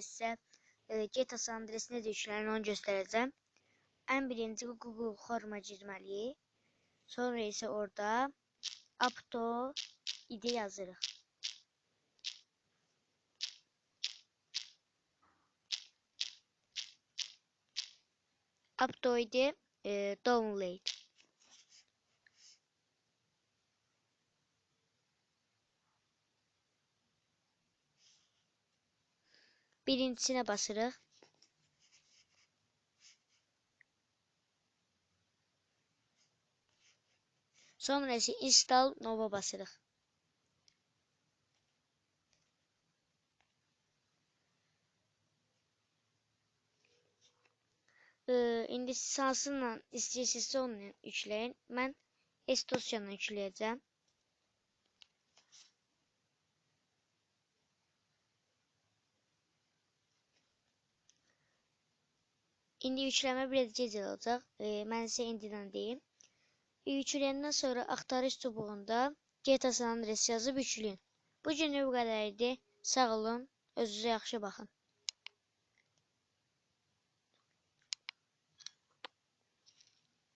sonra size e, get San adresi necə yüklənir onu göstərəcəm. Ən birinci Google Chrome girməliyik. Sonra isə orada Apto ID yazırıq. Apto ID e, download. Birincisine basırıq. Sonra isə install nova basırıq. Ee, indi siz hansıyla istəyirsinizsə onu yükləyin. Mən S yükləyəcəm. İndi yükləmə biraz gec olacaq. Ee, mən sizə indidən deyim. Yükləyəndən sonra axtarış çubuğunda GTA San Andreas yazıb yükləyin. Bu günlük bu qədər idi. Sağ olun. Özünüzə yaxşı baxın.